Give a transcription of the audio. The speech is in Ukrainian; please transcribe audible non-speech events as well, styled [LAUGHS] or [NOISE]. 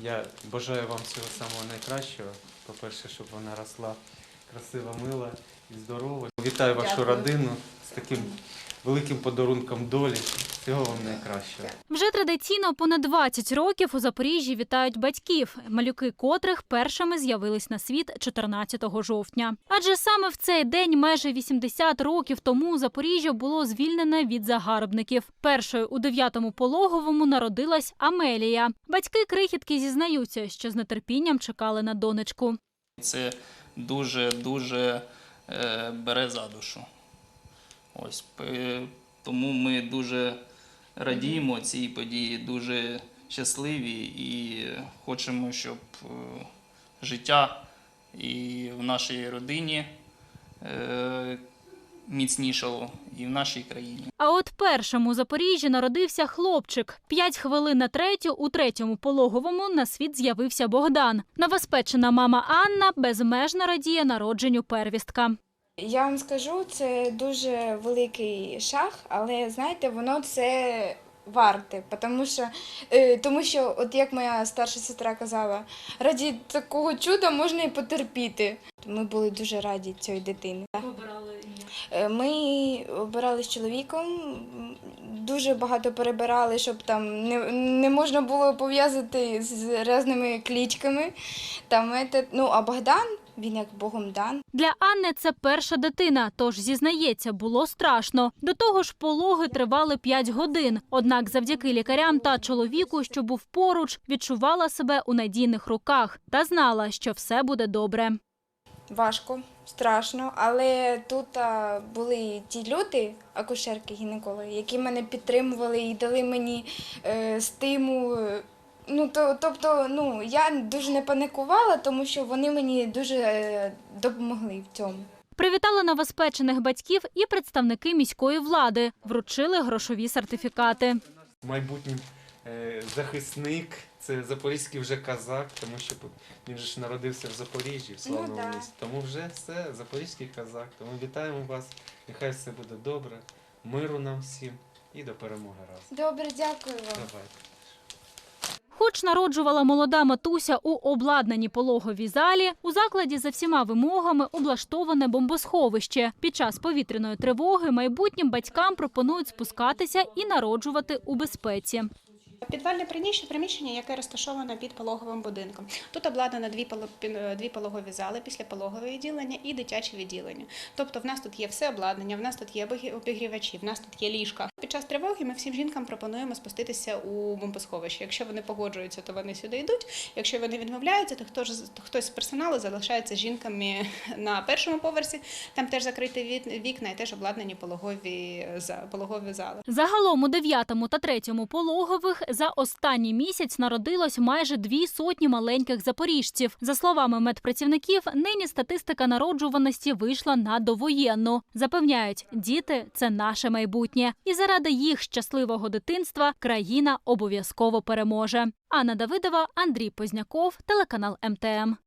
Я бажаю вам всього самого найкращого. По-перше, щоб вона росла красива, мила і здорова. Вітаю вашу Дякую. родину з таким великим подарунком долі. Всього вам найкращого. Вже традиційно понад 20 років у Запоріжжі вітають батьків, малюки котрих першими з'явились на світ 14 жовтня. Адже саме в цей день, майже 80 років тому, Запоріжжя було звільнене від загарбників. Першою у 9-му пологовому народилась Амелія. Батьки крихітки зізнаються, що з нетерпінням чекали на донечку. Це дуже дуже е, бере за душу. Ось тому ми дуже радіємо цій події, дуже щасливі і хочемо, щоб е, життя і в нашій родині е, міцнішало, і в нашій країні. А от першому Запоріжжі народився хлопчик. П'ять хвилин на третю у третьому пологовому на світ з'явився Богдан. Новоспечена мама Анна безмежно радіє народженню первістка. Я вам скажу, це дуже великий шаг, але знаєте, воно це варте, тому що, е, тому що, от як моя старша сестра казала, раді такого чуда можна і потерпіти. Ми були дуже раді цієї дитини. Е, Ми обирали з чоловіком, дуже багато перебирали, щоб там не, не можна було пов'язати з різними клічками. Там, ну, а Богдан, він як Богом дан. Для Анни це перша дитина, тож зізнається, було страшно. До того ж, пологи тривали 5 годин. Однак, завдяки лікарям та чоловіку, що був поруч, відчувала себе у надійних руках та знала, що все буде добре. Важко, страшно, але тут були ті люди, акушерки, гінекологи, які мене підтримували і дали мені е, стимул. Ну, то, тобто, ну, я дуже не паникувала, тому що вони мені дуже е, допомогли в цьому. Привітали новоспечених батьків і представники міської влади, вручили грошові сертифікати. Майбутній е, захисник, це запорізький вже казак, тому що він же ж народився в Запоріжжі, в славному Ну, місті. Тому вже все, запорізький казак. Тому вітаємо вас. Нехай все буде добре. Миру нам всім і до перемоги разом. Добре, дякую вам. Давайте. Хоч народжувала молода матуся у обладнаній пологовій залі, у закладі за всіма вимогами облаштоване бомбосховище. Під час повітряної тривоги майбутнім батькам пропонують спускатися і народжувати у безпеці. Підвальне приміщення, приміщення, яке розташоване під пологовим будинком. Тут обладнано дві, е, дві пологові зали, післяпологове відділення і дитяче відділення. Тобто в нас тут є все обладнання, в нас тут є обіг- обігрівачі, в нас тут є ліжка. Під час тривоги ми всім жінкам пропонуємо спуститися у бомбосховище. Якщо вони погоджуються, то вони сюди йдуть. Якщо вони відмовляються, то хто ж то хтось з персоналу залишається жінками [LAUGHS] на першому поверсі. Там теж закриті вікна і теж обладнані пологові за- пологові зали. Загалом у дев'ятому та третьому пологових за останній місяць народилось майже дві сотні маленьких запоріжців. За словами медпрацівників, нині статистика народжуваності вийшла на довоєнну. Запевняють, діти це наше майбутнє, і заради їх щасливого дитинства країна обов'язково переможе. Анна Давидова, Андрій Позняков, телеканал МТМ.